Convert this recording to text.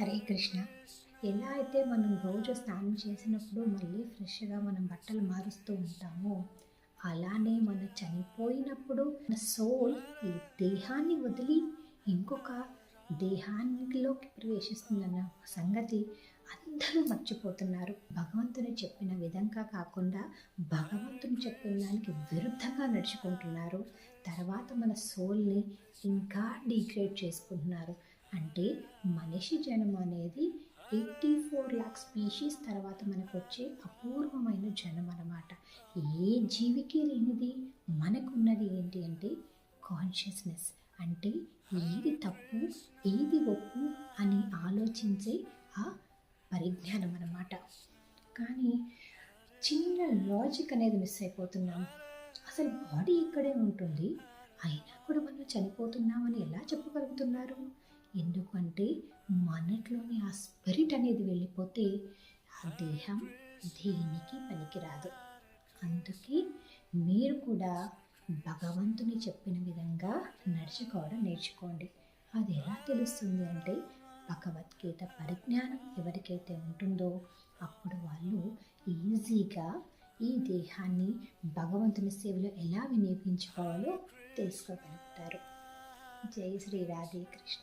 హరే కృష్ణ. ఎలా అయితే మనం రోజు స్నానం చేసినప్పుడు మళ్ళీ ఫ్రెష్గా మనం బట్టలు మారుస్తూ ఉంటామో అలానే మన చనిపోయినప్పుడు మన సోల్ ఈ దేహాన్ని వదిలి ఇంకొక దేహానిలోకి ప్రవేశిస్తుందన్న సంగతి అందరూ మర్చిపోతున్నారు. భగవంతుని చెప్పిన విధంగా కాకుండా భగవంతుని చెప్పిన దానికి విరుద్ధంగా నడుచుకుంటున్నారు. తర్వాత మన సోల్ని ఇంకా డీగ్రేడ్ చేసుకుంటున్నారు. అంటే మనిషి జనం అనేది ఎయిటీ ఫోర్ ల్యాక్ స్పీషీస్ తర్వాత మనకు వచ్చే అపూర్వమైన జనం అన్నమాట ఏ జీవికి లేనిది మనకున్నది ఏంటి అంటే కాన్షియస్నెస్ అంటే ఏది తప్పు ఏది ఒప్పు అని ఆలోచించే ఆ పరిజ్ఞానం అన్నమాట కానీ చిన్న లాజిక్ అనేది మిస్ అయిపోతున్నాం. అసలు బాడీ ఇక్కడే ఉంటుంది. అయినా కూడా మనం చనిపోతున్నామని ఎలా చెప్పగలుగుతున్నారు? ఎందుకంటే మనట్లోని ఆ స్పిరిట్ అనేది వెళ్ళిపోతే ఆ దేహం దేనికి పనికిరాదు. అందుకే మీరు కూడా భగవంతుని చెప్పిన విధంగా నడుచుకోవడం నేర్చుకోండి. అది ఎలా తెలుస్తుంది అంటే భగవద్గీత పరిజ్ఞానం ఎవరికైతే ఉంటుందో అప్పుడు వాళ్ళు ఈజీగా ఈ దేహాన్ని భగవంతుని సేవలో ఎలా వినియోగించుకోవాలో తెలుసుకోగలుగుతారు. జై శ్రీ రాధే కృష్ణ